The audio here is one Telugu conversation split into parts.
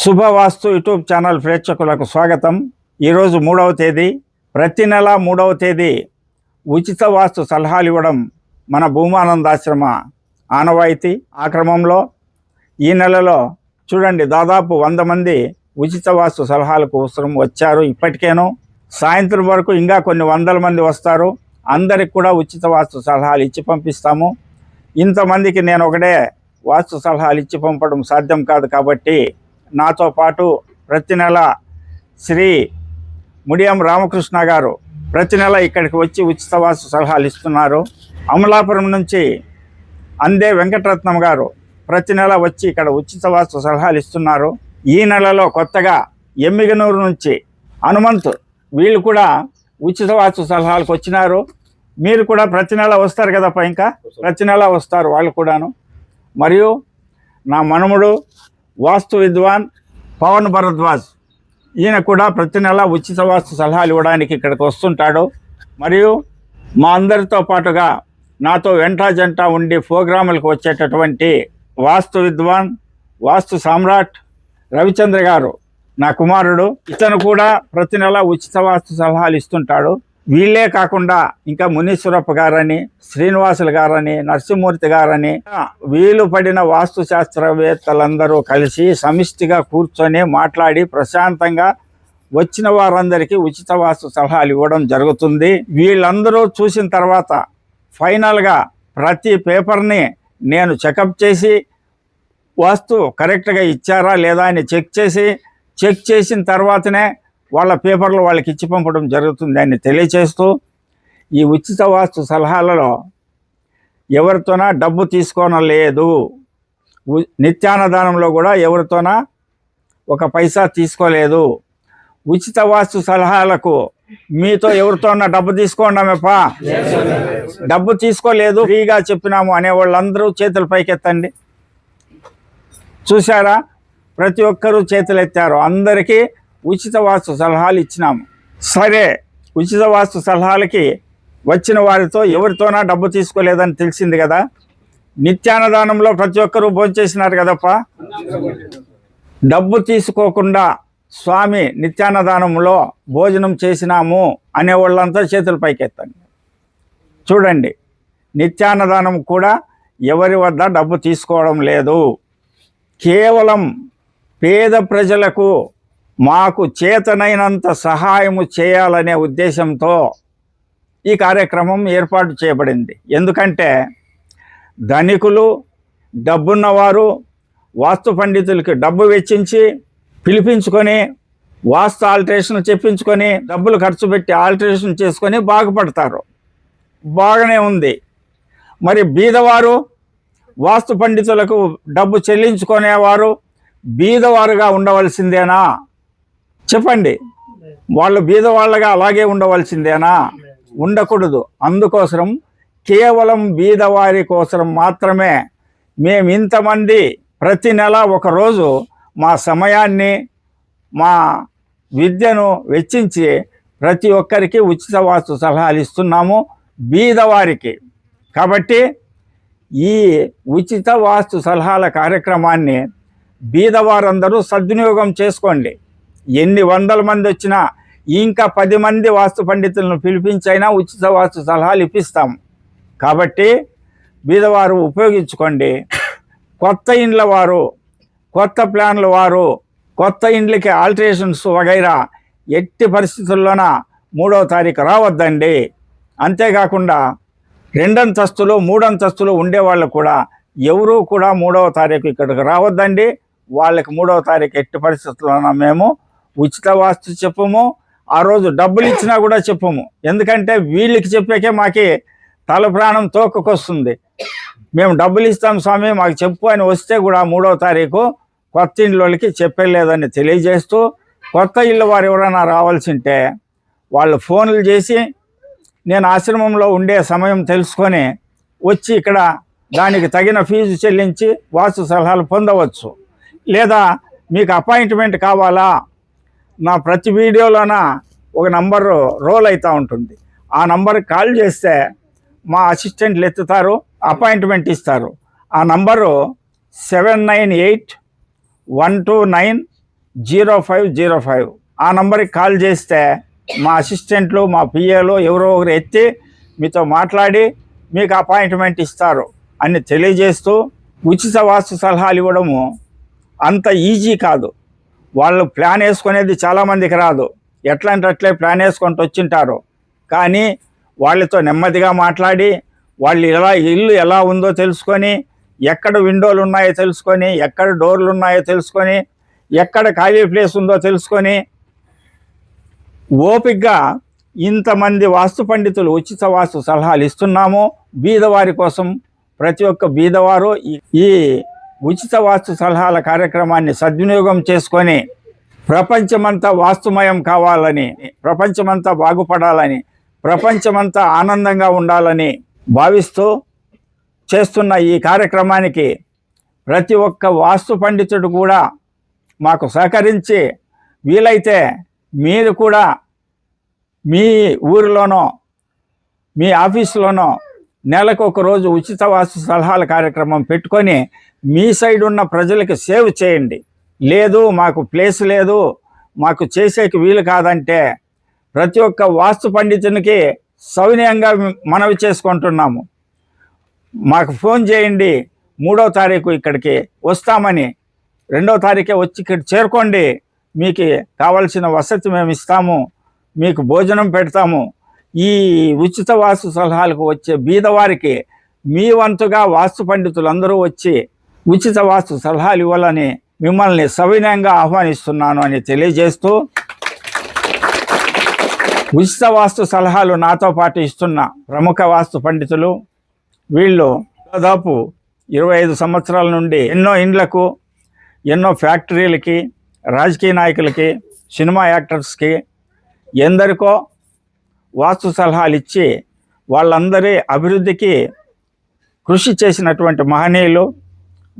శుభవాస్తు యూట్యూబ్ ఛానల్ ప్రేక్షకులకు స్వాగతం. ఈరోజు మూడవ తేదీ. ప్రతి నెల మూడవ తేదీ ఉచిత వాస్తు సలహాలు ఇవ్వడం మన భూమానందాశ్రమ ఆనవాయితీ ఆ క్రమంలో ఈ నెలలో చూడండి దాదాపు వంద మంది ఉచిత వాస్తు సలహాల కోసం వచ్చారు ఇప్పటికేను. సాయంత్రం వరకు ఇంకా కొన్ని వందల మంది వస్తారు. అందరికి కూడా ఉచిత వాస్తు సలహాలు ఇచ్చి పంపిస్తాము. ఇంతమందికి నేను ఒకటే వాస్తు సలహాలు ఇచ్చి పంపడం సాధ్యం కాదు కాబట్టి నాతో పాటు ప్రతి నెల శ్రీ ముడియం రామకృష్ణ గారు ప్రతి నెల ఇక్కడికి వచ్చి ఉచిత వాస్తు సలహాలు ఇస్తున్నారు. అమలాపురం నుంచి అందే వెంకటరత్నం గారు ప్రతి నెల వచ్చి ఇక్కడ ఉచిత వాస్తు సలహాలు ఇస్తున్నారు. ఈ నెలలో కొత్తగా ఎమ్మిగనూరు నుంచి హనుమంత్ వీళ్ళు కూడా ఉచిత వాస్తు సలహాలకు వచ్చినారు. మీరు కూడా ప్రతి నెల వస్తారు కదప్ప ఇంకా? ప్రతి నెల వస్తారు వాళ్ళు కూడాను. మరియు నా మనముడు వాస్తు విద్వాన్ పవన్ భరద్వాజ్. ఈయన కూడా ప్రతి నెల ఉచిత వాస్తు సలహాలు ఇవ్వడానికి ఇక్కడికి వస్తుంటాడు. మరియు మా అందరితో పాటుగా నాతో వెంట జంట ఉండి ప్రోగ్రాములకు వచ్చేటటువంటి వాస్తు విద్వాన్ వాస్తు సామ్రాట్ రవిచంద్ర గారు నా కుమారుడు. ఇతను కూడా ప్రతి నెల ఉచిత వాస్తు సలహాలు ఇస్తుంటాడు. వీళ్ళే కాకుండా ఇంకా మునీశ్వరప్ప గారని శ్రీనివాసులు గారని నరసింహమూర్తి గారని వీలు పడిన వాస్తు శాస్త్రవేత్తలందరూ కలిసి సమిష్టిగా కూర్చొని మాట్లాడి ప్రశాంతంగా వచ్చిన వారందరికీ ఉచిత వాస్తు సలహాలు ఇవ్వడం జరుగుతుంది. వీళ్ళందరూ చూసిన తర్వాత ఫైనల్గా ప్రతి పేపర్ని నేను చెకప్ చేసి వాస్తు కరెక్ట్గా ఇచ్చారా లేదా అని చెక్ చేసి చెక్ చేసిన తర్వాతనే వాళ్ళ పేపర్లు వాళ్ళకి ఇచ్చి పంపడం జరుగుతుంది అని తెలియచేస్తూ ఈ ఉచిత వాస్తు సలహాలలో ఎవరితోనా డబ్బు తీసుకోనలేదు. లేదు నిత్యాన్నదానంలో కూడా ఎవరితోనా ఒక పైసా తీసుకోలేదు. ఉచిత వాస్తు సలహాలకు మీతో ఎవరితోనా డబ్బు తీసుకోండమేపా? డబ్బు తీసుకోలేదు ఫ్రీగా చెప్పినాము అనే వాళ్ళందరూ చేతులు పైకెత్తండి. చూసారా ప్రతి ఒక్కరూ చేతులు ఎత్తారు అందరికీ ఉచిత వాస్తు సలహాలు ఇచ్చినాము. సరే ఉచిత వాస్తు సలహాలకి వచ్చిన వారితో ఎవరితోనా డబ్బు తీసుకోలేదని తెలిసింది కదా? నిత్యాన్నదానంలో ప్రతి ఒక్కరూ భోంచేసినారు కదప్ప? డబ్బు తీసుకోకుండా స్వామి నిత్యాన్నదానంలో భోజనం చేసినాము అనే వాళ్ళంతా చేతులు పైకెత్తండి. చూడండి నిత్యాన్నదానం కూడా ఎవరి వద్ద డబ్బు తీసుకోవడం లేదు. కేవలం పేద ప్రజలకు మాకు చేతనైనంత సహాయము చేయాలనే ఉద్దేశంతో ఈ కార్యక్రమం ఏర్పాటు చేయబడింది. ఎందుకంటే ధనికులు డబ్బున్నవారు వాస్తు పండితులకి డబ్బు వెచ్చించి పిలిపించుకొని వాస్తు ఆల్టరేషన్ చెప్పించుకొని డబ్బులు ఖర్చు పెట్టి ఆల్టరేషన్ చేసుకొని బాగుపడతారు. బాగానే ఉంది. మరి బీదవారు వాస్తు పండితులకు డబ్బు చెల్లించుకునేవారు బీదవారుగా ఉండవలసిందేనా? చెప్పండి. వాళ్ళు బీదవాళ్ళగా అలాగే ఉండవలసిందేనా? ఉండకూడదు. అందుకోసం కేవలం బీదవారి కోసం మాత్రమే మేము ఇంతమంది ప్రతి నెల ఒకరోజు మా సమయాన్ని మా విద్యను వెచ్చించి ప్రతి ఒక్కరికి ఉచిత వాస్తు సలహాలు ఇస్తున్నాము బీదవారికి. కాబట్టి ఈ ఉచిత వాస్తు సలహాల కార్యక్రమాన్ని బీదవారందరూ సద్వినియోగం చేసుకోండి. ఎన్ని వందల మంది వచ్చినా ఇంకా పది మంది వాస్తు పండితులను పిలిపించైనా ఉచిత వాస్తు సలహాలు ఇప్పిస్తాం. కాబట్టి బీదవారు ఉపయోగించుకోండి. కొత్త ఇండ్ల వారు కొత్త ప్లాన్ల వారు కొత్త ఇండ్లకి ఆల్టరేషన్స్ వగైరా ఎట్టి పరిస్థితుల్లోన మూడవ తారీఖు రావద్దండి. అంతేకాకుండా రెండంతస్తులు మూడంతస్తులు ఉండేవాళ్ళు కూడా ఎవరూ కూడా మూడవ తారీఖు ఇక్కడికి రావద్దండి. వాళ్ళకి మూడవ తారీఖు ఎట్టి పరిస్థితుల్లోన మేము ఉచిత వాస్తు చెప్పము ఆ రోజు డబ్బులు ఇచ్చినా కూడా చెప్పము. ఎందుకంటే వీళ్ళకి చెప్పాకే మాకి తల ప్రాణం తోకకొస్తుంది. మేము డబ్బులు ఇస్తాం స్వామి మాకు చెప్పు అని వస్తే కూడా మూడవ తారీఖు కొత్త ఇండ్లకి చెప్పలేదని తెలియజేస్తూ కొత్త ఇల్లు వారు ఎవరైనా రావాల్సి ఉంటే వాళ్ళు ఫోన్లు చేసి నేను ఆశ్రమంలో ఉండే సమయం తెలుసుకొని వచ్చి ఇక్కడ దానికి తగిన ఫీజు చెల్లించి వాస్తు సలహాలు పొందవచ్చు. లేదా మీకు అపాయింట్మెంట్ కావాలా? నా ప్రతి వీడియోలోన ఒక నంబర్ రోల్ అవుతూ ఉంటుంది. ఆ నంబర్కి కాల్ చేస్తే మా అసిస్టెంట్లు ఎత్తుతారు అపాయింట్మెంట్ ఇస్తారు. ఆ number seven nine eight one two nine zero five zero five. ఆ నంబర్కి కాల్ చేస్తే మా అసిస్టెంట్లు మా పిఏలు ఎవరో ఒకరు ఎత్తి మీతో మాట్లాడి మీకు అపాయింట్మెంట్ ఇస్తారు అని తెలియజేస్తూ ఉచిత వాస్తు సలహాలు ఇవ్వడము అంత ఈజీ కాదు. వాళ్ళు ప్లాన్ వేసుకునేది చాలామందికి రాదు. ఎట్లాంటి అట్లే ప్లాన్ వేసుకుంటూ వచ్చింటారు. కానీ వాళ్ళతో నెమ్మదిగా మాట్లాడి వాళ్ళు ఎలా ఇల్లు ఎలా ఉందో తెలుసుకొని ఎక్కడ విండోలు ఉన్నాయో తెలుసుకొని ఎక్కడ డోర్లు ఉన్నాయో తెలుసుకొని ఎక్కడ ఖాళీ ప్లేస్ ఉందో తెలుసుకొని ఓపికగా ఇంతమంది వాస్తు పండితులు ఉచిత వాస్తు సలహాలు ఇస్తున్నాము. బీదవారి కోసం ప్రతి ఒక్క బీదవారు ఈ- ఈ ఉచిత వాస్తు సలహాల కార్యక్రమాన్ని సద్వినియోగం చేసుకొని ప్రపంచమంతా వాస్తుమయం కావాలని ప్రపంచమంతా బాగుపడాలని ప్రపంచమంతా ఆనందంగా ఉండాలని భావిస్తూ చేస్తున్న ఈ కార్యక్రమానికి ప్రతి ఒక్క వాస్తు పండితుడు కూడా మాకు సహకరించి వీలైతే మీరు కూడా మీ ఊరిలోనో మీ ఆఫీసులోనో నెలకు ఒక రోజు ఉచిత వాస్తు సలహాల కార్యక్రమం పెట్టుకొని మీ సైడ్ ఉన్న ప్రజలకు సేవ్ చేయండి. లేదు మాకు ప్లేస్ లేదు మాకు చేసేకి వీలు కాదంటే ప్రతి ఒక్క వాస్తు పండితునికి సౌనీయంగా మనవి చేసుకుంటున్నాము. మాకు ఫోన్ చేయండి మూడో తారీఖు ఇక్కడికి వస్తామని. రెండో తారీఖే వచ్చి ఇక్కడ చేరుకోండి. మీకు కావలసిన వసతి మేము ఇస్తాము మీకు భోజనం పెడతాము. ఈ ఉచిత వాస్తు సలహాలకు వచ్చే బీదవారికి మీ వంతుగా వాస్తు పండితులందరూ వచ్చి ఉచిత వాస్తు సలహాలు ఇవ్వాలని మిమ్మల్ని సవినయంగా ఆహ్వానిస్తున్నాను అని తెలియజేస్తూ ఉచిత వాస్తు సలహాలు నాతో పాటు ఇస్తున్న ప్రముఖ వాస్తు పండితులు వీళ్ళు దాదాపు ఇరవై ఐదు సంవత్సరాల నుండి ఎన్నో ఇండ్లకు ఎన్నో ఫ్యాక్టరీలకి రాజకీయ నాయకులకి సినిమా యాక్టర్స్కి ఎందరికో వాస్తు సలహాలు ఇచ్చి వాళ్ళందరి అభివృద్ధికి కృషి చేసినటువంటి మహనీయులు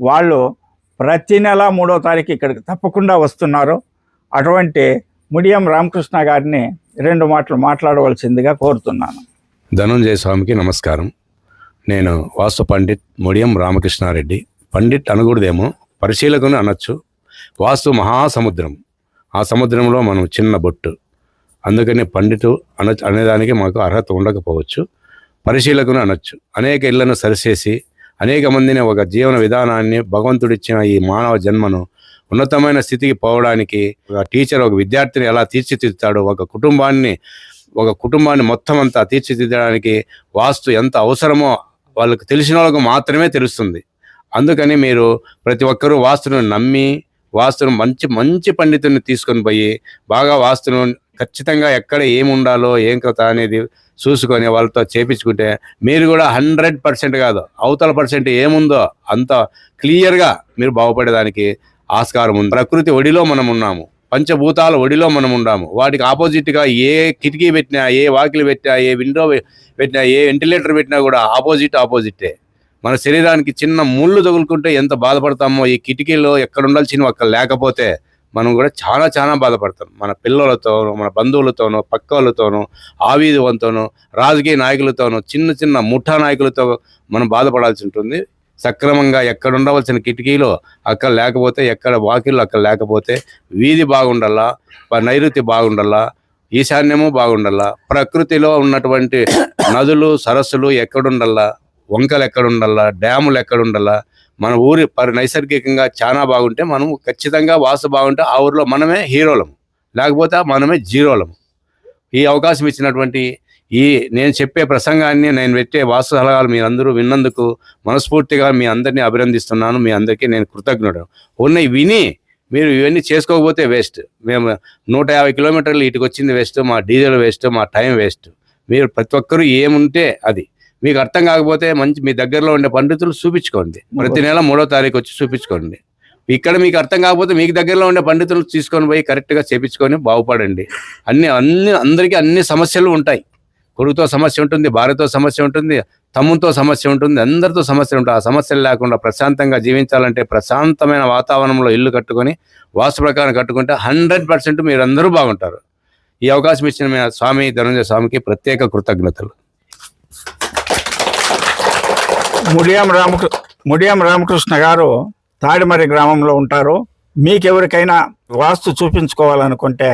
వాళ్ళు ప్రతి నెల మూడో తారీఖు ఇక్కడికి తప్పకుండా వస్తున్నారు. అటువంటి ముడియం రామకృష్ణ గారిని రెండు మాటలు మాట్లాడవలసిందిగా కోరుతున్నాను. ధనంజయ స్వామికి నమస్కారం. నేను వాస్తు పండిత్ ముడియం రామకృష్ణారెడ్డి. పండిత్ అనకూడదేమో పరిశీలకుని అనొచ్చు. వాస్తు మహాసముద్రం. ఆ సముద్రంలో మనం చిన్న బొట్టు అందుకని పండితు అన అనేదానికి మాకు అర్హత ఉండకపోవచ్చు పరిశీలకును అనొచ్చు. అనేక ఇళ్ళను సరిచేసి అనేక మందిని ఒక జీవన విధానాన్ని భగవంతుడిచ్చిన ఈ మానవ జన్మను ఉన్నతమైన స్థితికి పోవడానికి ఒక టీచర్ ఒక విద్యార్థిని ఎలా తీర్చిదిద్దుతాడో ఒక కుటుంబాన్ని ఒక కుటుంబాన్ని మొత్తం అంతా తీర్చిదిద్దడానికి వాస్తు ఎంత అవసరమో వాళ్ళకి తెలిసిన వాళ్ళకు మాత్రమే తెలుస్తుంది. అందుకని మీరు ప్రతి ఒక్కరూ వాస్తును నమ్మి వాస్తును మంచి మంచి పండితుని తీసుకొని పోయి బాగా వాస్తును ఖచ్చితంగా ఎక్కడ ఏమి ఉండాలో ఏం కథ అనేది చూసుకొని వాళ్ళతో చేపించుకుంటే మీరు కూడా హండ్రెడ్ పర్సెంట్ కాదు అవతల పర్సెంట్ ఏముందో అంత క్లియర్గా మీరు బాగుపడేదానికి ఆస్కారం ఉంది. ప్రకృతి ఒడిలో మనం ఉన్నాము పంచభూతాల ఒడిలో మనం ఉన్నాము. వాటికి ఆపోజిట్గా ఏ కిటికీ పెట్టినా ఏ వాకిలి పెట్టినా ఏ విండో పెట్టినా ఏ వెంటిలేటర్ పెట్టినా కూడా ఆపోజిట్ ఆపోజిటే. మన శరీరానికి చిన్న ముళ్ళు తగులుకుంటే ఎంత బాధపడతామో ఈ కిటికీలో ఎక్కడ ఉండాల్సినవి అక్కడ లేకపోతే మనం కూడా చాలా చాలా బాధపడతాం. మన పిల్లలతోనూ మన బంధువులతోనూ పక్క వాళ్ళతోనూ ఆవీధి వంతోనూ రాజకీయ నాయకులతోనూ చిన్న చిన్న ముఠా నాయకులతో మనం బాధపడాల్సి ఉంటుంది. సక్రమంగా ఎక్కడ ఉండవలసిన కిటికీలో అక్కడ లేకపోతే ఎక్కడ వాకిళ్ళు అక్కడ లేకపోతే వీధి బాగుండాలా నైరుతి బాగుండాలా ఈశాన్యము బాగుండాలా ప్రకృతిలో ఉన్నటువంటి నదులు సరస్సులు ఎక్కడుండాలా వంకలు ఎక్కడుండాలా డ్యాములు ఎక్కడుండాలా మన ఊరి పరి నైసర్గికంగా చాలా బాగుంటే మనం ఖచ్చితంగా వాసు బాగుంటే ఆ ఊరిలో మనమే హీరోలము. లేకపోతే మనమే జీరోలము. ఈ అవకాశం ఇచ్చినటువంటి ఈ నేను చెప్పే ప్రసంగాన్ని నేను పెట్టే వాసు సలహాలు మీరందరూ విన్నందుకు మనస్ఫూర్తిగా మీ అందరినీ అభినందిస్తున్నాను. మీ అందరికీ నేను కృతజ్ఞుడు. ఉన్నాయి విని మీరు ఇవన్నీ చేసుకోకపోతే వేస్ట్. మేము నూట యాభై కిలోమీటర్లు ఇటుకు వచ్చింది వేస్ట్ మా డీజిల్ వేస్ట్ మా టైం వేస్ట్. మీరు ప్రతి ఒక్కరూ ఏముంటే అది. మీకు అర్థం కాకపోతే మంచి మీ దగ్గరలో ఉండే పండితులు చూపించుకోండి. ప్రతి నెల మూడో తారీఖు వచ్చి చూపించుకోండి. ఇక్కడ మీకు అర్థం కాకపోతే మీకు దగ్గరలో ఉండే పండితులు తీసుకొని పోయి కరెక్ట్గా చేపించుకొని బాగుపడండి. అన్ని అన్ని అందరికీ అన్ని సమస్యలు ఉంటాయి. కొడుకుతో సమస్య ఉంటుంది భార్యతో సమస్య ఉంటుంది తమ్ముతో సమస్య ఉంటుంది అందరితో సమస్యలు ఉంటాయి. ఆ సమస్యలు లేకుండా ప్రశాంతంగా జీవించాలంటే ప్రశాంతమైన వాతావరణంలో ఇల్లు కట్టుకొని వాస్తు ప్రకారం కట్టుకుంటే హండ్రెడ్ పర్సెంట్ మీరందరూ బాగుంటారు. ఈ అవకాశం ఇచ్చిన మీ స్వామి ధనంజయ స్వామికి ప్రత్యేక కృతజ్ఞతలు. ముడియం రామకృ ముడియం రామకృష్ణ గారు తాడిమరి గ్రామంలో ఉంటారు. మీకెవరికైనా వాస్తు చూపించుకోవాలనుకుంటే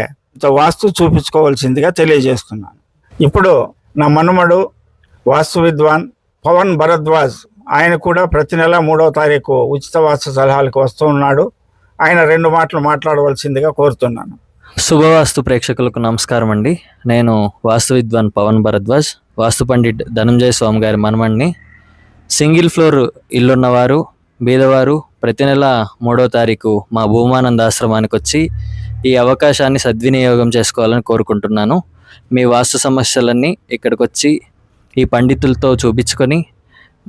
వాస్తు చూపించుకోవాల్సిందిగా తెలియజేస్తున్నాను. ఇప్పుడు నా మనుమడు వాస్తు విద్వాన్ పవన్ భరద్వాజ్ ఆయన కూడా ప్రతి నెల మూడవ తారీఖు ఉచిత వాస్తు సలహాలకు వస్తూ ఉన్నాడు. ఆయన రెండు మాటలు మాట్లాడవలసిందిగా కోరుతున్నాను. శుభవాస్తు ప్రేక్షకులకు నమస్కారం అండి. నేను వాస్తు విద్వాన్ పవన్ భరద్వాజ్ వాస్తు పండిట్ ధనంజయ స్వామి గారి మనమణ్ణి సింగిల్ ఫ్లోర్ ఇల్లున్నవారు బీదవారు ప్రతి నెల మూడో తారీఖు మా భూమానంద ఆశ్రమానికి వచ్చి ఈ అవకాశాన్ని సద్వినియోగం చేసుకోవాలని కోరుకుంటున్నాను. మీ వాస్తు సమస్యలన్నీ ఇక్కడికి వచ్చి ఈ పండితులతో చూపించుకొని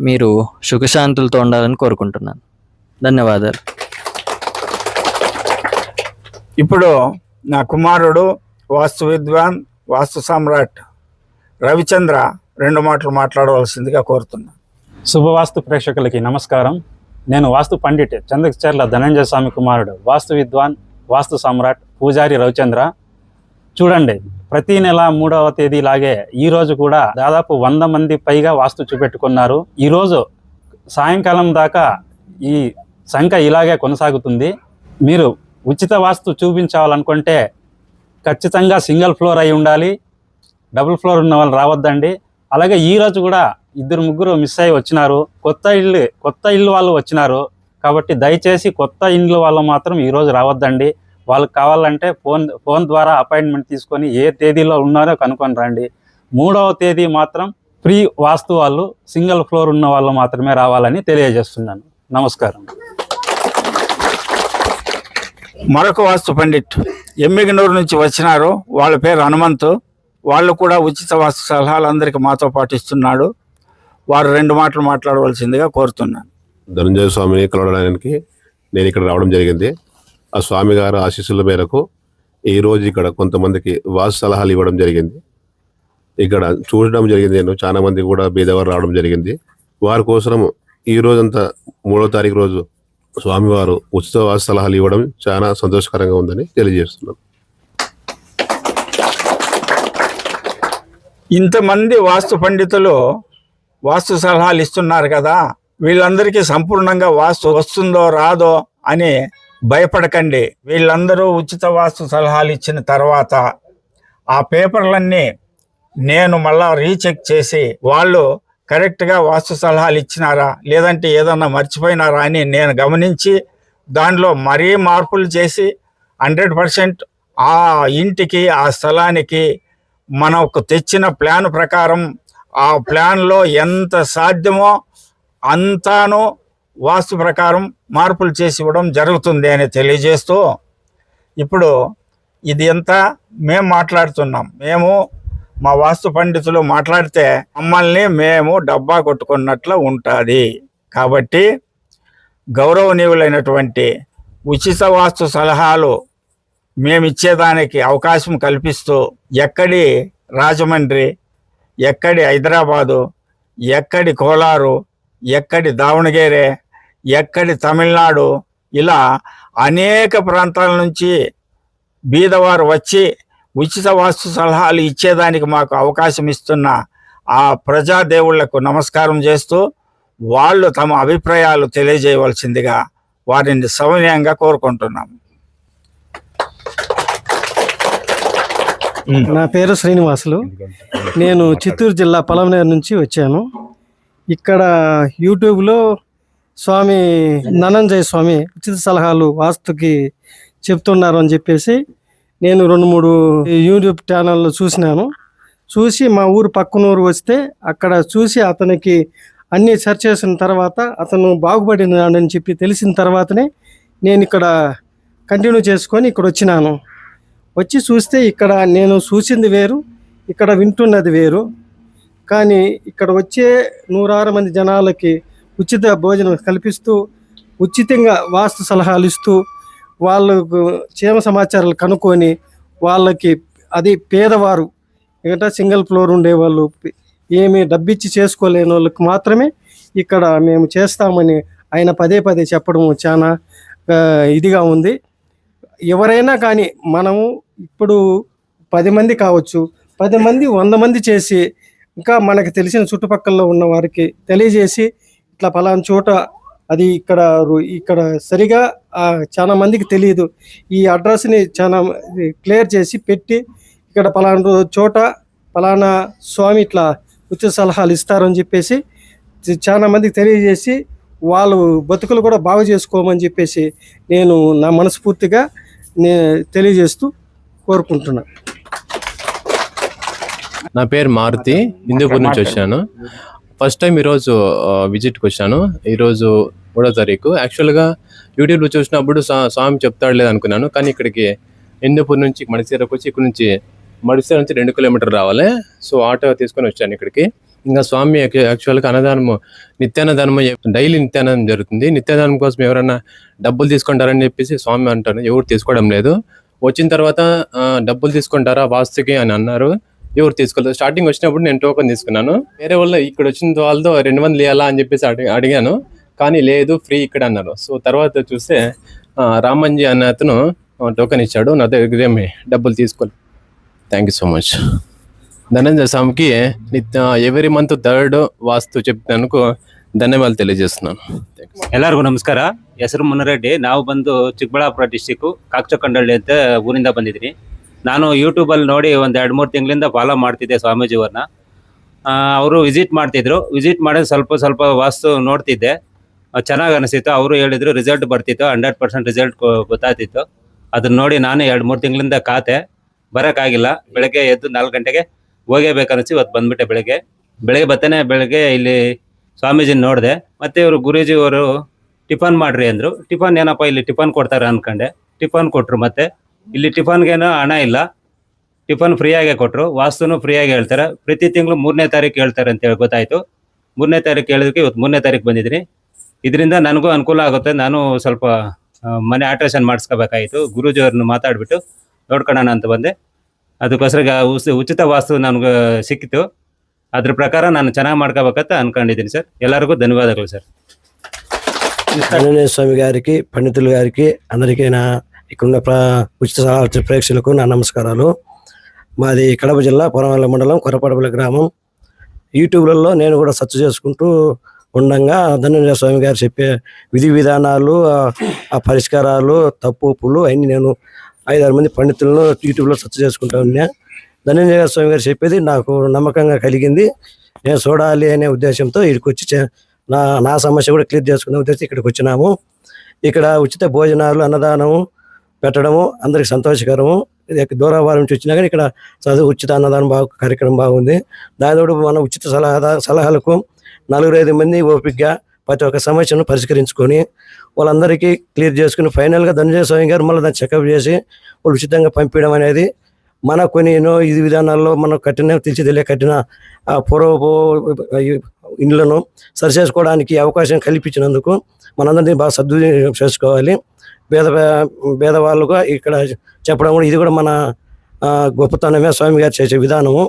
మీరు సుఖశాంతులతో ఉండాలని కోరుకుంటున్నాను. ధన్యవాదాలు. ఇప్పుడు నా కుమారుడు వాస్తు విద్వాన్ వాస్తు సామ్రాట్ రవిచంద్ర రెండు మాటలు మాట్లాడవలసిందిగా కోరుతున్నాను. శుభవాస్తు ప్రేక్షకులకి నమస్కారం. నేను వాస్తు పండిట్ చంద్రచర్ల ధనంజయ స్వామి కుమారుడు వాస్తు విద్వాన్ వాస్తు సమ్రాట్ పూజారి రవిచంద్ర. చూడండి ప్రతి నెల మూడవ తేదీ లాగే ఈ రోజు కూడా దాదాపు వంద మంది పైగా వాస్తు చూపెట్టుకున్నారు. ఈరోజు సాయంకాలం దాకా ఈ సంఖ్య ఇలాగే కొనసాగుతుంది. మీరు ఉచిత వాస్తు చూపించాలనుకుంటే ఖచ్చితంగా సింగిల్ ఫ్లోర్ అయి ఉండాలి. డబుల్ ఫ్లోర్ ఉన్న వాళ్ళు రావద్దండి. అలాగే ఈరోజు కూడా ఇద్దరు ముగ్గురు మిస్ అయ్యి వచ్చినారు. కొత్త ఇల్లు కొత్త ఇల్లు వాళ్ళు వచ్చినారు. కాబట్టి దయచేసి కొత్త ఇండ్లు వాళ్ళు మాత్రం ఈరోజు రావద్దండి. వాళ్ళకి కావాలంటే ఫోన్ ఫోన్ ద్వారా అపాయింట్మెంట్ తీసుకొని ఏ తేదీలో ఉన్నారో కనుక్కొని రండి. మూడవ తేదీ మాత్రం ఫ్రీ వాస్తు వాళ్ళు సింగిల్ ఫ్లోర్ ఉన్న వాళ్ళు మాత్రమే రావాలని తెలియజేస్తున్నాను. నమస్కారం. మరొక వాస్తు పండిట్. ఎమ్మిగనూరు నుంచి వచ్చినారు. వాళ్ళ పేరు హనుమంతు. వాళ్ళు కూడా ఉచిత వాస్తు సలహాలు అందరికీ మాతో పాటిస్తున్నాడు వారు రెండు మాటలు మాట్లాడవలసిందిగా కోరుతున్నాను. ధనంజయ స్వామిని కలవడానికి నేను ఇక్కడ రావడం జరిగింది. ఆ స్వామి గారి ఆశీస్సుల మేరకు ఈ రోజు ఇక్కడ కొంతమందికి వాస్తు సలహాలు ఇవ్వడం జరిగింది. ఇక్కడ చూడడం జరిగింది. నేను చాలా మంది కూడా బీదవారు రావడం జరిగింది. వారి కోసం ఈ రోజంతా మూడో తారీఖు రోజు స్వామివారు ఉచిత వాస్తు సలహాలు ఇవ్వడం చాలా సంతోషకరంగా ఉందని తెలియజేస్తున్నాను. ఇంతమంది వాస్తు పండితులు వాస్తు సలహాలు ఇస్తున్నారు కదా వీళ్ళందరికీ సంపూర్ణంగా వాస్తు వస్తుందో రాదో అని భయపడకండి. వీళ్ళందరూ ఉచిత వాస్తు సలహాలు ఇచ్చిన తర్వాత ఆ పేపర్లన్నీ నేను మళ్ళా రీచెక్ చేసి వాళ్ళు కరెక్ట్గా వాస్తు సలహాలు ఇచ్చినారా లేదంటే ఏదన్నా మర్చిపోయినారా అని నేను గమనించి దానిలో మరీ మార్పులు చేసి హండ్రెడ్ పర్సెంట్ ఆ ఇంటికి ఆ స్థలానికి మనకు తెచ్చిన ప్లాన్ ప్రకారం ఆ ప్లాన్లో ఎంత సాధ్యమో అంతాను వాస్తు ప్రకారం మార్పులు చేసి ఇవ్వడం జరుగుతుంది అని తెలియజేస్తూ ఇప్పుడు ఇది ఎంత మేము మాట్లాడుతున్నాం. మేము మా వాస్తు పండితులు మాట్లాడితే మమ్మల్ని మేము డబ్బా కొట్టుకున్నట్లు ఉంటుంది. కాబట్టి గౌరవనీయులైనటువంటి ఉచిత వాస్తు సలహాలు మేమిచ్చేదానికి అవకాశం కల్పిస్తూ ఎక్కడి రాజమండ్రి ఎక్కడి హైదరాబాదు ఎక్కడి కోలారు ఎక్కడి దావణగేరే ఎక్కడి తమిళనాడు ఇలా అనేక ప్రాంతాల నుంచి బీదవారు వచ్చి ఉచిత వాస్తు సలహాలు ఇచ్చేదానికి మాకు అవకాశం ఇస్తున్న ఆ ప్రజాదేవుళ్ళకు నమస్కారం చేస్తూ వాళ్ళు తమ అభిప్రాయాలు తెలియజేయవలసిందిగా వారిని సౌమ్యంగా కోరుకుంటున్నాము. నా పేరు శ్రీనివాసులు. నేను చిత్తూరు జిల్లా పలమనేరు నుంచి వచ్చాను. ఇక్కడ యూట్యూబ్లో స్వామి ధనంజయ స్వామి ఉచిత సలహాలు వాస్తుకి చెప్తున్నారు అని చెప్పేసి నేను రెండు మూడు యూట్యూబ్ ఛానళ్ళు చూసినాను. చూసి మా ఊరు పక్కనూరు వస్తే అక్కడ చూసి అతనికి అన్నీ సెర్చ్ చేసిన తర్వాత అతను బాగుపడినాడని చెప్పి తెలిసిన తర్వాతనే నేను ఇక్కడ కంటిన్యూ చేసుకొని ఇక్కడ వచ్చినాను. వచ్చి చూస్తే ఇక్కడ నేను చూసింది వేరు ఇక్కడ వింటున్నది వేరు. కానీ ఇక్కడ వచ్చే నూరారు మంది జనాలకి ఉచిత భోజనం కల్పిస్తూ ఉచితంగా వాస్తు సలహాలు ఇస్తూ వాళ్ళకు క్షేమ సమాచారాలు కనుక్కొని వాళ్ళకి అది పేదవారు ఇంకా సింగిల్ ఫ్లోర్ ఉండేవాళ్ళు ఏమి డబ్బిచ్చి చేసుకోలేని వాళ్ళకి మాత్రమే ఇక్కడ మేము చేస్తామని ఆయన పదే పదే చెప్పడం చాలా ఇదిగా ఉంది. ఎవరైనా కానీ మనము ఇప్పుడు పది మంది కావచ్చు పది మంది వంద మంది చేసి ఇంకా మనకు తెలిసిన చుట్టుపక్కల ఉన్న వారికి తెలియజేసి ఇట్లా పలానా చోట అది ఇక్కడ ఇక్కడ సరిగా చాలా మందికి తెలియదు. ఈ అడ్రస్ని చాలా క్లియర్ చేసి పెట్టి ఇక్కడ పలానా చోట పలానా స్వామి ఇట్లా ఉచిత సలహాలు ఇస్తారని చెప్పేసి చాలా మందికి తెలియజేసి వాళ్ళు బతుకులు కూడా బాగు చేసుకోమని చెప్పేసి నేను నా మనస్ఫూర్తిగా నే తెలియజేస్తూ కోరుకుంటున్నాను నా పేరు మారుతి హిందూపూర్ నుంచి వచ్చాను. ఫస్ట్ టైం ఈరోజు విజిట్కి వచ్చాను. ఈరోజు మూడో తారీఖు. యాక్చువల్గా యూట్యూబ్లో చూసినప్పుడు స్వామి చెప్తాడు లేదు అనుకున్నాను. కానీ ఇక్కడికి హిందూపూర్ నుంచి మడిసేరకు వచ్చి ఇక్కడ నుంచి మడిసేర నుంచి రెండు కిలోమీటర్ రావాలి. సో ఆటో తీసుకొని వచ్చాను ఇక్కడికి. ఇంకా స్వామి యాక్చువల్గా అన్నదానము నిత్యాన్నదానము డైలీ నిత్యాన్నదానం జరుగుతుంది. నిత్యాన్నదానం కోసం ఎవరైనా డబ్బులు తీసుకుంటారని చెప్పేసి స్వామి అంటారు. ఎవరు తీసుకోవడం లేదు. వచ్చిన తర్వాత డబ్బులు తీసుకుంటారా వాస్తుకి అని అన్నారు. ఎవరు తీసుకోలేదు. స్టార్టింగ్ వచ్చినప్పుడు నేను టోకన్ తీసుకున్నాను. వేరే వాళ్ళు ఇక్కడ వచ్చిన వాళ్ళతో రెండు వందలు ఇవ్వాలా అని చెప్పేసి అడిగాను. కానీ లేదు ఫ్రీ ఇక్కడ అన్నారు. సో తర్వాత చూస్తే రామంజీ అన్న అతను టోకన్ ఇచ్చాడు. నా దగ్గర ఏమి డబ్బులు తీసుకోలేదు thank you so much. Dhananjaya స్వామికి ఎవరీ మంత్ థర్డ్ వాస్తు చెప్తానుకో ಧನ್ಯವಾದ ತಿಳಿಸ್ನಾನು ಎಲ್ಲರಿಗೂ ನಮಸ್ಕಾರ. ಹೆಸರು ಮುನರೆಡ್ಡಿ. ನಾವು ಬಂದು ಚಿಕ್ಕಬಳ್ಳಾಪುರ ಡಿಸ್ಟಿಕ್ಕು ಕಾಕ್ಚಕೊಂಡಳ್ಳಿ ಅಂತ ಊರಿಂದ ಬಂದಿದ್ದೀನಿ. ನಾನು ಯೂಟ್ಯೂಬಲ್ಲಿ ನೋಡಿ ಒಂದು ಎರಡು ಮೂರು ತಿಂಗಳಿಂದ ಫಾಲೋ ಮಾಡ್ತಿದ್ದೆ ಸ್ವಾಮೀಜಿಯವ್ರನ್ನ ಅವರು ವಿಸಿಟ್ ಮಾಡ್ತಿದ್ರು. ವಿಸಿಟ್ ಮಾಡಿದ ಸ್ವಲ್ಪ ಸ್ವಲ್ಪ ವಾಸ್ತು ನೋಡ್ತಿದ್ದೆ. ಚೆನ್ನಾಗಿ ಅನಿಸಿತ್ತು. ಅವರು ಹೇಳಿದ್ರು ರಿಸಲ್ಟ್ ಬರ್ತಿತ್ತು. ಹಂಡ್ರೆಡ್ ಪರ್ಸೆಂಟ್ ರಿಸಲ್ಟ್ ಗೊತ್ತಾಗ್ತಿತ್ತು. ಅದನ್ನ ನೋಡಿ ನಾನು ಎರಡು ಮೂರು ತಿಂಗಳಿಂದ ಕಾತೆ. ಬರೋಕ್ಕಾಗಿಲ್ಲ. ಬೆಳಗ್ಗೆ ಎದ್ದು ನಾಲ್ಕು ಗಂಟೆಗೆ ಹೋಗೇಬೇಕನ್ನಿಸಿ ಇವತ್ತು ಬಂದುಬಿಟ್ಟೆ ಬೆಳಗ್ಗೆ. ಬೆಳಗ್ಗೆ ಬರ್ತೇನೆ ಬೆಳಗ್ಗೆ ಇಲ್ಲಿ ಸ್ವಾಮೀಜಿನ ನೋಡಿದೆ, ಮತ್ತೆ ಇವರು ಗುರೂಜಿ ಅವರು ಟಿಫನ್ ಮಾಡ್ರಿ ಅಂದ್ರು. ಟಿಫನ್ ಏನಪ್ಪ ಇಲ್ಲಿ ಟಿಫನ್ ಕೊಡ್ತಾರೆ ಅನ್ಕೊಂಡೆ. ಟಿಫನ್ ಕೊಟ್ರು ಮತ್ತೆ. ಇಲ್ಲಿ ಟಿಫನ್ಗೇನೋ ಹಣ ಇಲ್ಲ. ಟಿಫನ್ ಫ್ರೀಯಾಗೆ ಕೊಟ್ರು. ವಾಸ್ತುನು ಫ್ರೀಯಾಗಿ ಹೇಳ್ತಾರೆ. ಪ್ರತಿ ತಿಂಗಳು ಮೂರನೇ ತಾರೀಕು ಹೇಳ್ತಾರೆ ಅಂತ ಹೇಳಿ ಗೊತ್ತಾಯ್ತು. ಮೂರನೇ ತಾರೀಕು ಹೇಳಿದಕ್ಕೆ ಇವತ್ತು ಮೂರನೇ ತಾರೀಕು ಬಂದಿದ್ದೀನಿ. ಇದರಿಂದ ನನಗೂ ಅನುಕೂಲ ಆಗುತ್ತೆ. ನಾನು ಸ್ವಲ್ಪ ಮನೆ ಆಲ್ಟ್ರೇಷನ್ ಮಾಡಿಸ್ಕೋಬೇಕಾಯಿತು. ಗುರೂಜಿ ಅವ್ರನ್ನ ಮಾತಾಡ್ಬಿಟ್ಟು ನೋಡ್ಕೊಳ್ಳೋಣ ಅಂತ ಬಂದೆ. ಅದಕ್ಕೋಸ್ಕರ ಉಚಿತ ವಾಸ್ತು ನನಗೆ ಸಿಕ್ಕಿತು. ಅದ್ರ ಪ್ರಕಾರ ನಾನು ಚೆನ್ನಾಗಿ ಮಾಡ್ಕೋಬೇಕಂತ ಅನ್ಕೊಂಡಿದ್ದೀನಿ ಸರ್ ಎಲ್ಲರಿಗೂ ಧನ್ಯವಾದಗಳು ಸರ್ ఆంజనేయ స్వామి గారికి పండితులు గారికి అందరికీ నా ఇక్కడున్న ప్ర ఉచిత సలహా వచ్చే ప్రేక్షకులకు నా నమస్కారాలు మాది కడప జిల్లా పొరవల్ల మండలం కొరపడపల్లి గ్రామం యూట్యూబ్లలో నేను కూడా సెర్చ్ చేసుకుంటూ ఉండంగా ధనంజయ స్వామి గారు చెప్పే విధి విధానాలు ఆ- ఆ పరిష్కారాలు తప్పు ఒప్పులు అన్ని నేను ఐదారు మంది పండితులను యూట్యూబ్లో సెర్చ్ చేసుకుంటూ ఉన్నా ధనంజయ స్వామి గారు చెప్పేది నాకు నమ్మకంగా కలిగింది. నేను చూడాలి అనే ఉద్దేశంతో ఇక్కడికి వచ్చి చే- నా నా సమస్య కూడా క్లియర్ చేసుకునే ఉద్దేశం ఇక్కడికి వచ్చినాము ఇక్కడ ఉచిత భోజనాలు అన్నదానము పెట్టడము అందరికి సంతోషకరము. ఇది దూరాభారం నుంచి వచ్చినా కానీ ఇక్కడ చదువు ఉచిత అన్నదానం బాగా కార్యక్రమం బాగుంది. దానితోడు మన ఉచిత సలహా సలహాలకు నలుగురు ఐదు మంది ఓపికగా ప్రతి ఒక్క సమస్యను పరిష్కరించుకొని వాళ్ళందరికీ క్లియర్ చేసుకుని ఫైనల్గా ధనంజయ స్వామి గారు మళ్ళీ దాన్ని చెకప్ చేసి వాళ్ళు ఉచితంగా పంపించడం అనేది మన కొన్ని ఎన్నో ఇది విధానాల్లో మనం కట్టిన తీర్చిదిల్లే కట్టిన పూర్వపు ఇండ్లను సరి చేసుకోవడానికి అవకాశం కల్పించినందుకు మనందరినీ బాగా సద్వినియోగం చేసుకోవాలి. పేద పేదవాళ్ళుగా ఇక్కడ చెప్పడం కూడా ఇది కూడా మన గొప్పతనమే స్వామి గారు చేసే విధానము.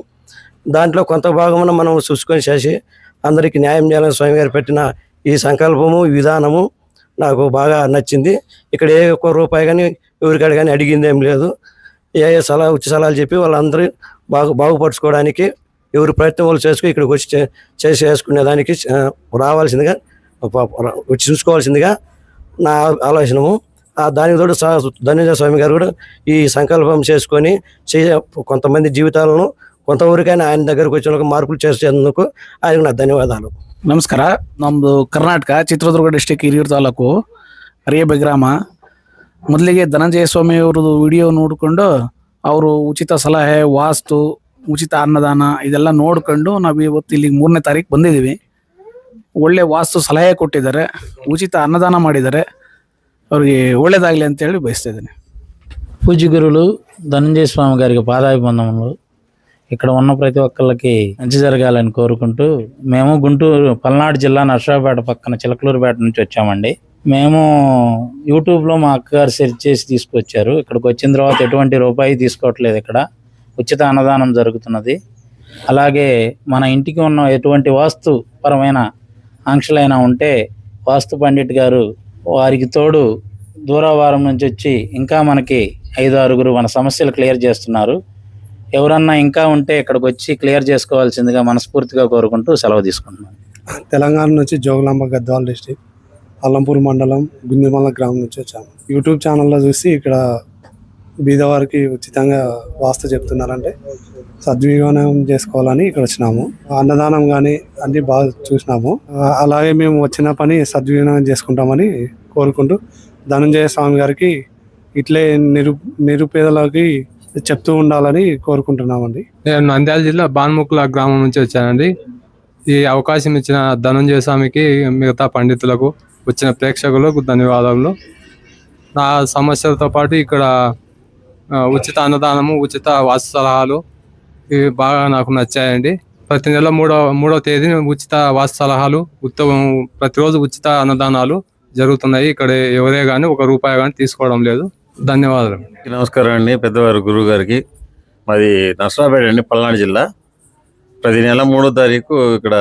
దాంట్లో కొంత భాగమున మనం చూసుకొని చేసి అందరికీ న్యాయం చేయాలని స్వామి గారు పెట్టిన ఈ సంకల్పము ఈ విధానము నాకు బాగా నచ్చింది. ఇక్కడ ఏ ఒక్క రూపాయి కానీ ఎవరికాడ కానీ అడిగిందేం లేదు. ఏ ఏ సలహా ఉచిత సలహాలు చెప్పి వాళ్ళందరూ బాగు బాగుపరచుకోవడానికి ఎవరి ప్రయత్నం వాళ్ళు చేసుకుని ఇక్కడికి వచ్చి చే- చేసి చేసుకునే దానికి ఆ, రావాల్సిందిగా ప- ప- వచ్చి చూసుకోవాల్సిందిగా నా ఆలోచనము ఆ దానికి తోడు సా- ధనంజయ స్వామి గారు కూడా ఈ సంకల్పం చేసుకొని చేయ కొంతమంది జీవితాలను కొంతవరకైనా ఆయన దగ్గరకు వచ్చిన వాళ్ళకి మార్పులు చేసేందుకు ఆయనకు నా ధన్యవాదాలు ನಮಸ್ಕಾರ ನಮ್ಮದು ಕರ್ನಾಟಕ ಚಿತ್ರದುರ್ಗ ಡಿಸ್ಟಿಕ್ ಹಿರಿಯೂರು ತಾಲೂಕು ಅರಿಯಬೆ ಗ್ರಾಮ ಮೊದಲಿಗೆ ಧನಂಜಯ ಸ್ವಾಮಿ ಅವ್ರದ್ದು ವಿಡಿಯೋ ನೋಡಿಕೊಂಡು ಅವರು ಉಚಿತ ಸಲಹೆ ವಾಸ್ತು ಉಚಿತ ಅನ್ನದಾನ ಇದೆಲ್ಲ ನೋಡ್ಕೊಂಡು ನಾವು ಇವತ್ತು ಇಲ್ಲಿಗೆ ಮೂರನೇ ತಾರೀಕು ಬಂದಿದ್ದೀವಿ ಒಳ್ಳೆ ವಾಸ್ತು ಸಲಹೆ ಕೊಟ್ಟಿದ್ದಾರೆ ಉಚಿತ ಅನ್ನದಾನ ಮಾಡಿದ್ದಾರೆ ಅವ್ರಿಗೆ ಒಳ್ಳೇದಾಗಲಿ ಅಂತೇಳಿ ಬಯಸ್ತಾ ಇದ್ದೀನಿ పూజ్య గురువులు ధనంజయ స్వామి గారికి పాదాభివందనములు ఇక్కడ ఉన్న ప్రతి ఒక్కళ్ళకి మంచి జరగాలని కోరుకుంటూ మేము గుంటూరు పల్నాడు జిల్లా నర్సరావుపేట పక్కన చిలకలూరుపేట నుంచి వచ్చామండి మేము యూట్యూబ్లో మా అక్కగారు సెర్చ్ చేసి తీసుకొచ్చారు. ఇక్కడికి వచ్చిన తర్వాత ఎటువంటి రూపాయి తీసుకోవట్లేదు ఇక్కడ. ఉచిత అన్నదానం జరుగుతున్నది. అలాగే మన ఇంటికి ఉన్న ఎటువంటి వాస్తు పరమైన ఆంక్షలైనా ఉంటే వాస్తు పండిట్ గారు వారికి తోడు దూరవారం నుంచి వచ్చి ఇంకా మనకి ఐదు ఆరుగురు మన సమస్యలు క్లియర్ చేస్తున్నారు. ఎవరన్నా ఇంకా ఉంటే ఇక్కడికి వచ్చి క్లియర్ చేసుకోవాల్సిందిగా మనస్ఫూర్తిగా కోరుకుంటూ సెలవు తీసుకుంటున్నాను. తెలంగాణ నుంచి జోగులాంబ గద్వాల డిస్టిక్ అల్లంపూర్ మండలం గుందిమల్ల గ్రామం నుంచి వచ్చాము. యూట్యూబ్ ఛానల్లో చూసి ఇక్కడ బీదవారికి ఉచితంగా వాస్తు చెప్తున్నారంటే సద్వినియోగం చేసుకోవాలని ఇక్కడ వచ్చినాము. అన్నదానం కానీ అన్ని బాగా చూసినాము. అలాగే మేము వచ్చిన పని సద్వినియోగం చేసుకుంటామని కోరుకుంటూ ధనంజయ స్వామి గారికి ఇట్లే నిరు నిరుపేదలకి చెప్తూ ఉండాలని కోరుకుంటున్నామండి. నేను నంద్యాల జిల్లా బాన్ముకుల గ్రామం నుంచి వచ్చానండి. ఈ అవకాశం ఇచ్చిన ధనంజయ స్వామికి మిగతా పండితులకు వచ్చిన ప్రేక్షకులకు ధన్యవాదాలు నా సమస్యలతో పాటు ఇక్కడ ఉచిత అన్నదానము ఉచిత వాస్తు సలహాలు ఇవి బాగా నాకు నచ్చాయండి. ప్రతి నెల మూడో మూడో తేదీన ఉచిత వాస్తు సలహాలు ఉత్తమం ప్రతిరోజు ఉచిత అన్నదానాలు జరుగుతున్నాయి. ఇక్కడ ఎవరే కానీ ఒక రూపాయి కానీ తీసుకోవడం లేదు. ధన్యవాదాలు నమస్కారం అండి. పెద్దవారు గురువు గారికి. మాది నర్సరాపేట అండి పల్నాడు జిల్లా. ప్రతి నెల మూడో తారీఖు ఇక్కడ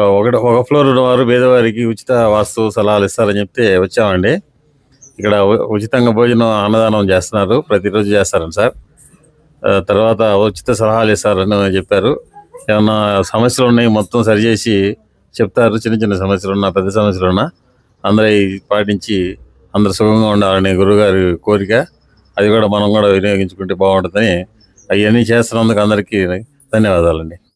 ఒకటి ఒక ఫ్లోర్ ఉన్నవారు పేదవారికి ఉచిత వాస్తు సలహాలు ఇస్తారని చెప్తే వచ్చామండి. ఇక్కడ ఉ- ఉచితంగా భోజనం అన్నదానం చేస్తున్నారు. ప్రతిరోజు చేస్తారండి సార్. తర్వాత ఉచిత సలహాలు ఇస్తారని చెప్పారు. ఏమన్నా సమస్యలు ఉన్నాయి? మొత్తం సరిచేసి చెప్తారు. చిన్న చిన్న సమస్యలు ఉన్నా పెద్ద సమస్యలు ఉన్నా అందరూ పాటించి అందరు సుఖంగా ఉండాలని గురువుగారి కోరిక. అది కూడా మనం కూడా వినియోగించుకుంటే బాగుంటుందని అవన్నీ చేస్తున్నందుకు అందరికీ ధన్యవాదాలండి.